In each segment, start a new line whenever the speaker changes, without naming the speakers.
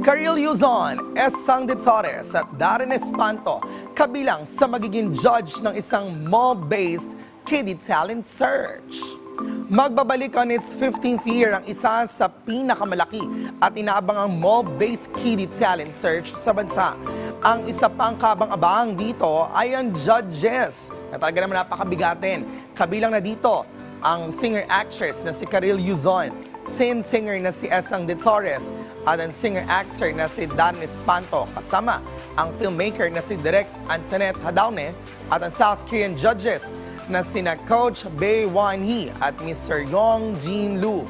Karil Yuzon, Esang de Torres at Darren Espanto kabilang sa magiging judge ng isang mall-based kiddie talent search. Magbabalik on its 15th year ang isa sa pinakamalaki at inaabangang mall-based kiddie talent search sa bansa. Ang isa pang kabang-abang dito ay ang judges na talaga naman napakabigatin. Kabilang na dito ang singer-actress na si Karil Yuzon, teen singer na si Esang de Torres at ang singer-actor na si Dan Espanto kasama ang filmmaker na si Direk Antoinette Hadaune at ang South Korean judges na sina Coach Bae Wan Hee at Mr. Yong Jin Lu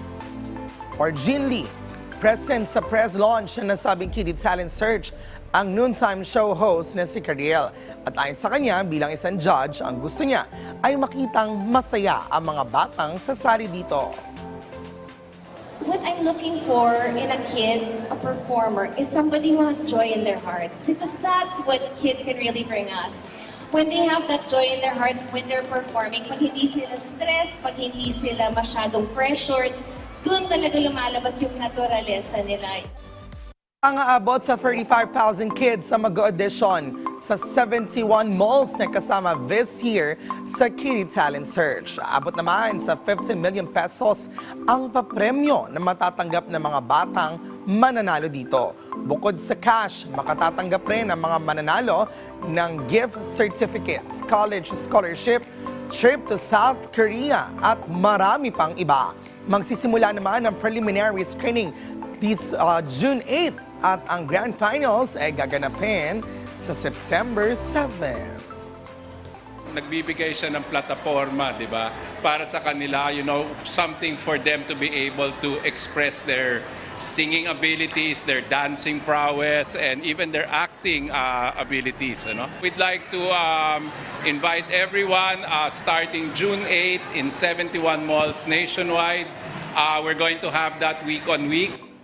or Jin Lee. Present sa press launch na nasabing Kiddie Talent Search ang noontime show host na si Cariel. At ayon sa kanya, bilang isang judge, ang gusto niya ay makitang masaya ang mga batang sasali dito.
What I'm looking for in a kid, a performer, is somebody who has joy in their hearts because that's what kids can really bring us. When they have that joy in their hearts when they're performing, pag hindi sila stressed, pag hindi sila masyadong pressured, doon talaga lumalabas yung naturalesa nila.
Ang aabot sa 35,000 kids sa mag-audition sa 71 malls na kasama this year sa Kiddie Talent Search. Abot naman sa 15 million pesos ang papremyo na matatanggap ng mga batang mananalo dito. Bukod sa cash, makatatanggap rin ang mga mananalo ng gift certificates, college scholarship, trip to South Korea at marami pang iba. Magsisimula naman ang preliminary screening this uh, June 8 at ang grand finals ay gaganapin sa September 7.
nagbibigay siya ng plataforma, di ba? Para sa kanila, you know, something for them to be able to express their singing abilities, their dancing prowess, and even their acting uh, abilities. Ano? We'd like to um, invite everyone uh, starting June 8 in 71 malls nationwide. Uh, we're going to have that week on week.